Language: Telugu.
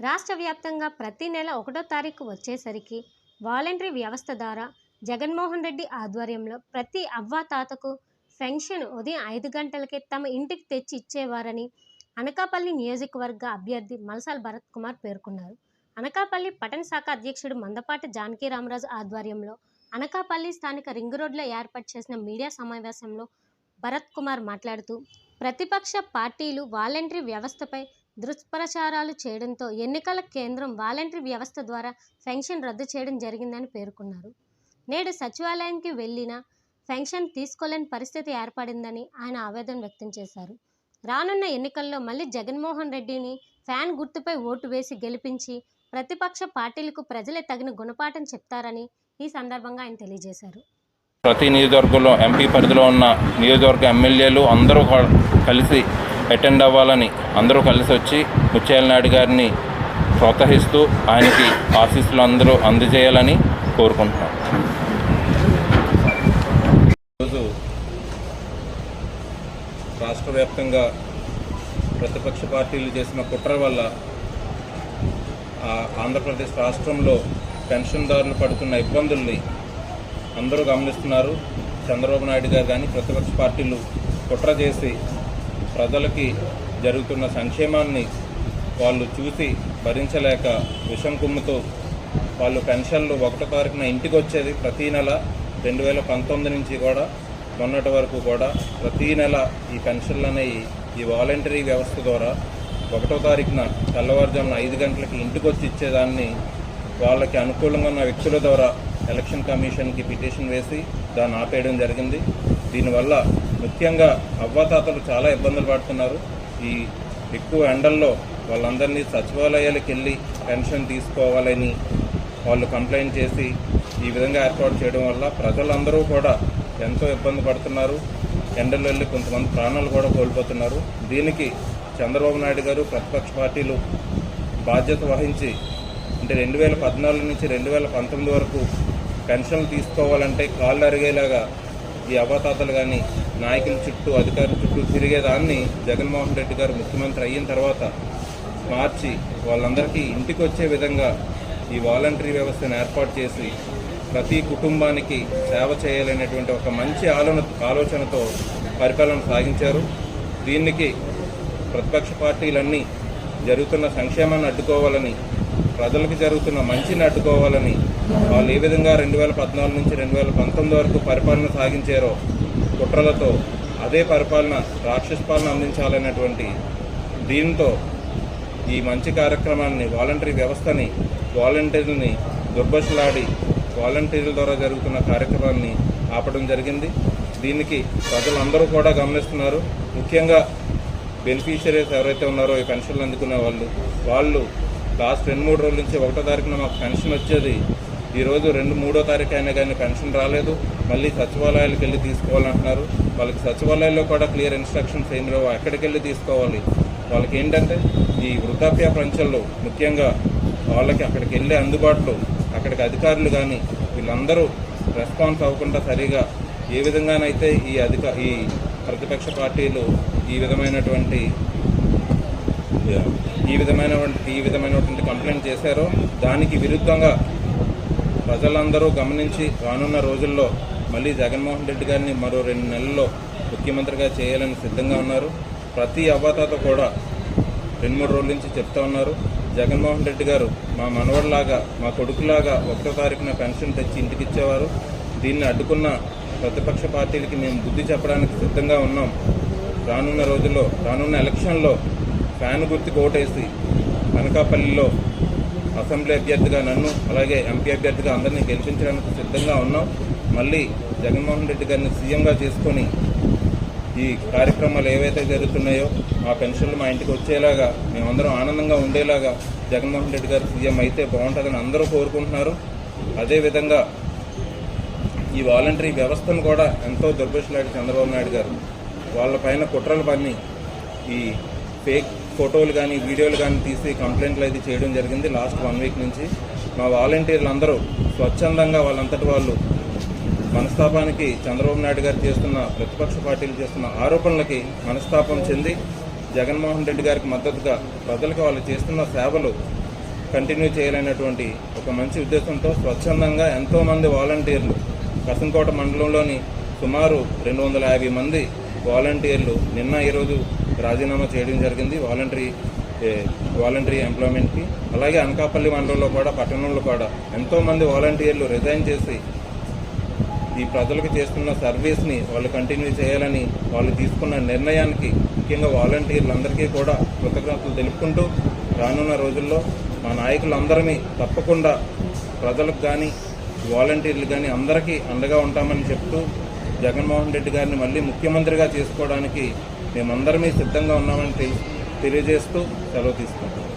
రాష్ట్ర వ్యాప్తంగా ప్రతి నెల ఒకటో తారీఖు వచ్చేసరికి వాలంటరీ వ్యవస్థ ద్వారా జగన్మోహన్ రెడ్డి ఆధ్వర్యంలో ప్రతి అవ్వాతాతకు పెన్షన్ ఉదయం ఐదు గంటలకే తమ ఇంటికి తెచ్చి ఇచ్చేవారని అనకాపల్లి నియోజకవర్గ అభ్యర్థి మలసాల్ భరత్ కుమార్ పేర్కొన్నారు. అనకాపల్లి పట్టణ శాఖ అధ్యక్షుడు మందపాటి జానకి రామరాజు ఆధ్వర్యంలో అనకాపల్లి స్థానిక రింగ్ రోడ్లో ఏర్పాటు చేసిన మీడియా సమావేశంలో భరత్ కుమార్ మాట్లాడుతూ ప్రతిపక్ష పార్టీలు వాలంటరీ వ్యవస్థపై దుష్ప్రచారాలు చేయడంతో ఎన్నికల కేంద్రం వాలంటరీ వ్యవస్థ ద్వారా పెన్షన్ రద్దు చేయడం జరిగిందని పేర్కొన్నారు. నేడు సచివాలయానికి వెళ్ళిన పెన్షన్ తీసుకోలేని పరిస్థితి ఏర్పడిందని ఆయన ఆవేదన వ్యక్తం చేశారు. రానున్న ఎన్నికల్లో మళ్ళీ జగన్మోహన్ రెడ్డిని ఫ్యాన్ గుర్తుపై ఓటు వేసి గెలిపించి ప్రతిపక్ష పార్టీలకు ప్రజలే తగిన గుణపాఠం చెప్తారని ఈ సందర్భంగా ఆయన తెలియజేశారు. ప్రతి నియోజకవర్గంలో ఎంపీ పరిధిలో ఉన్న నియోజకవర్గ ఎమ్మెల్యేలు అందరూ కలిసి అటెండ్ అవ్వాలని అందరూ కలిసి వచ్చి ముత్యాల నాయుడు గారిని ప్రోత్సహిస్తూ ఆయనకి ఆశీస్సులు అందరూ అందజేయాలని కోరుకుంటున్నాం. ఈరోజు రాష్ట్ర వ్యాప్తంగా ప్రతిపక్ష పార్టీలు చేసిన కుట్ర వల్ల ఆ ఆంధ్రప్రదేశ్ రాష్ట్రంలో పెన్షన్దారులు పడుతున్న ఇబ్బందుల్ని అందరూ గమనిస్తున్నారు. చంద్రబాబు నాయుడు గారు కానీ ప్రతిపక్ష పార్టీలు కుట్ర చేసి ప్రజలకి జరుగుతున్న సంక్షేమాన్ని వాళ్ళు చూసి భరించలేక విషం కుమ్ముతూ వాళ్ళు పెన్షన్లు ఒకటో తారీఖున ఇంటికి వచ్చేది ప్రతీ నెల రెండు వేల పంతొమ్మిది నుంచి కూడా. మొన్నటి వరకు కూడా ప్రతీ నెల ఈ పెన్షన్లు అనేవి ఈ వాలంటరీ వ్యవస్థ ద్వారా ఒకటో తారీఖున తెల్లవారుజామున ఐదు గంటలకి ఇంటికి వచ్చి ఇచ్చేదాన్ని వాళ్ళకి అనుకూలంగా ఉన్న వ్యక్తుల ద్వారా ఎలక్షన్ కమిషన్కి పిటిషన్ వేసి దాన్ని ఆపేయడం జరిగింది. దీనివల్ల ముఖ్యంగా అవ్వాతాతలు చాలా ఇబ్బందులు పడుతున్నారు. ఈ ఎక్కువ ఎండల్లో వాళ్ళందరినీ సచివాలయాలకు వెళ్ళి పెన్షన్ తీసుకోవాలని వాళ్ళు కంప్లైంట్ చేసి ఈ విధంగా ఏర్పాటు చేయడం వల్ల ప్రజలందరూ కూడా ఎంతో ఇబ్బంది పడుతున్నారు. ఎండల్లో వెళ్ళి కొంతమంది ప్రాణాలు కూడా కోల్పోతున్నారు. దీనికి చంద్రబాబు నాయుడు గారు ప్రతిపక్ష పార్టీలు బాధ్యత వహించి అంటే రెండు వేల పద్నాలుగు నుంచి రెండు వేల పంతొమ్మిది వరకు పెన్షన్లు తీసుకోవాలంటే కాళ్ళు అరిగేలాగా ఈ అవతాతలు కానీ నాయకుల చుట్టూ అధికారుల చుట్టూ తిరిగేదాన్ని జగన్మోహన్ రెడ్డి గారు ముఖ్యమంత్రి అయిన తర్వాత మార్చి వాళ్ళందరికీ ఇంటికి వచ్చే విధంగా ఈ వాలంటరీ వ్యవస్థను ఏర్పాటు చేసి ప్రతి కుటుంబానికి సేవ చేయాలనేటువంటి ఒక మంచి ఆలోచన ఆలోచనతో పరిపాలన సాగించారు. దీనికి ప్రతిపక్ష పార్టీలన్నీ జరుగుతున్న సంక్షేమాన్ని అడ్డుకోవాలని ప్రజలకు జరుగుతున్న మంచిని అడ్డుకోవాలని వాళ్ళు ఏ విధంగా రెండు వేల పద్నాలుగు నుంచి రెండు వేల పంతొమ్మిది వరకు పరిపాలన సాగించారో కుట్రలతో అదే పరిపాలన రాక్షస పాలన అందించాలనేటువంటి దీంతో ఈ మంచి కార్యక్రమాన్ని వాలంటరీ వ్యవస్థని వాలంటీర్లని దుర్భషలాడి వాలంటీర్ల ద్వారా జరుగుతున్న కార్యక్రమాన్ని ఆపడం జరిగింది. దీనికి ప్రజలందరూ కూడా గమనిస్తున్నారు. ముఖ్యంగా బెనిఫిషరీస్ ఎవరైతే ఉన్నారో ఈ పెన్షన్లు అందుకునే వాళ్ళు వాళ్ళు లాస్ట్ రెండు మూడు రోజుల నుంచి ఒకటో తారీఖున మాకు పెన్షన్ వచ్చేది. ఈరోజు రెండు మూడో తారీఖు అయినా కానీ పెన్షన్ రాలేదు. మళ్ళీ సచివాలయాలకు వెళ్ళి తీసుకోవాలంటున్నారు. వాళ్ళకి సచివాలయాల్లో కూడా క్లియర్ ఇన్స్ట్రక్షన్స్ ఏం లేవు. ఎక్కడికి వెళ్ళి తీసుకోవాలి? వాళ్ళకి ఏంటంటే ఈ వృద్ధాప్య పెన్షన్లు ముఖ్యంగా వాళ్ళకి అక్కడికి వెళ్ళే అందుబాటులో అక్కడికి అధికారులు కానీ వీళ్ళందరూ రెస్పాన్స్ అవ్వకుండా సరిగా ఏ విధంగానైతే ఈ అధిక ఈ ప్రతిపక్ష పార్టీలు ఈ విధమైనటువంటి ఈ విధమైనటువంటి ఈ విధమైనటువంటి కంప్లైంట్ చేశారో దానికి విరుద్ధంగా ప్రజలందరూ గమనించి రానున్న రోజుల్లో మళ్ళీ జగన్మోహన్ రెడ్డి గారిని మరో రెండు నెలల్లో ముఖ్యమంత్రిగా చేయాలని సిద్ధంగా ఉన్నారు. ప్రతి అవ్వతాత కూడా రెండు మూడు రోజుల నుంచి చెప్తా ఉన్నారు. జగన్మోహన్ రెడ్డి గారు మా మనవడిలాగా మా కొడుకులాగా ఒకటో తారీఖున పెన్షన్ తెచ్చి ఇంటికి ఇచ్చేవారు దీన్ని అడ్డుకున్న ప్రతిపక్ష పార్టీలకి మేము బుద్ధి చెప్పడానికి సిద్ధంగా ఉన్నాం. రానున్న రోజుల్లో రానున్న ఎలక్షన్లో ఫ్యాన్ గుర్తుకు ఓటేసి అనకాపల్లిలో అసెంబ్లీ అభ్యర్థిగా నన్ను అలాగే ఎంపీ అభ్యర్థిగా అందరినీ గెలిపించడానికి సిద్ధంగా ఉన్నాం. మళ్ళీ జగన్మోహన్ రెడ్డి గారిని సీఎంగా చేసుకొని ఈ కార్యక్రమాలు ఏవైతే జరుగుతున్నాయో ఆ పెన్షన్లు మా ఇంటికి వచ్చేలాగా మేమందరం ఆనందంగా ఉండేలాగా జగన్మోహన్ రెడ్డి గారు సీఎం అయితే బాగుంటుందని అందరూ కోరుకుంటున్నారు. అదేవిధంగా ఈ వాలంటరీ వ్యవస్థను కూడా ఎంతో దుర్భషలాడి చంద్రబాబు నాయుడు గారు వాళ్ళ పైన కుట్రలు పన్ని ఈ ఫేక్ ఫోటోలు కానీ వీడియోలు కానీ తీసి కంప్లైంట్లు అయితే చేయడం జరిగింది లాస్ట్ వన్ వీక్ నుంచి. మా వాలంటీర్లు అందరూ స్వచ్ఛందంగా వాళ్ళంతటి వాళ్ళు మనస్తాపానికి చంద్రబాబు నాయుడు గారు చేస్తున్న ప్రతిపక్ష పార్టీలు చేస్తున్న ఆరోపణలకి మనస్తాపం చెంది జగన్మోహన్ రెడ్డి గారికి మద్దతుగా ప్రజలకు వాళ్ళు చేస్తున్న సేవలు కంటిన్యూ చేయాలనేటువంటి ఒక మంచి ఉద్దేశంతో స్వచ్ఛందంగా ఎంతోమంది వాలంటీర్లు కసంకోట మండలంలోని సుమారు రెండు వందల యాభై మంది వాలంటీర్లు నిన్న ఈరోజు రాజీనామా చేయడం జరిగింది. వాలంటరీ వాలంటరీ ఎంప్లాయ్మెంట్కి అలాగే అనకాపల్లి మండలంలో కూడా పట్టణంలో కూడా ఎంతోమంది వాలంటీర్లు రిజైన్ చేసి ఈ ప్రజలకు చేస్తున్న సర్వీస్ని వాళ్ళు కంటిన్యూ చేయాలని వాళ్ళు తీసుకున్న నిర్ణయానికి ముఖ్యంగా వాలంటీర్లందరికీ కూడా కృతజ్ఞతలు తెలుపుకుంటూ రానున్న రోజుల్లో మా నాయకులందరినీ తప్పకుండా ప్రజలకు కానీ వాలంటీర్లు కానీ అందరికీ అండగా ఉంటామని చెప్తూ జగన్మోహన్ రెడ్డి గారిని మళ్ళీ ముఖ్యమంత్రిగా చేసుకోవడానికి మేమందరమీ సిద్ధంగా ఉన్నామని తెలియజేస్తూ సెలవు తీసుకుంటాం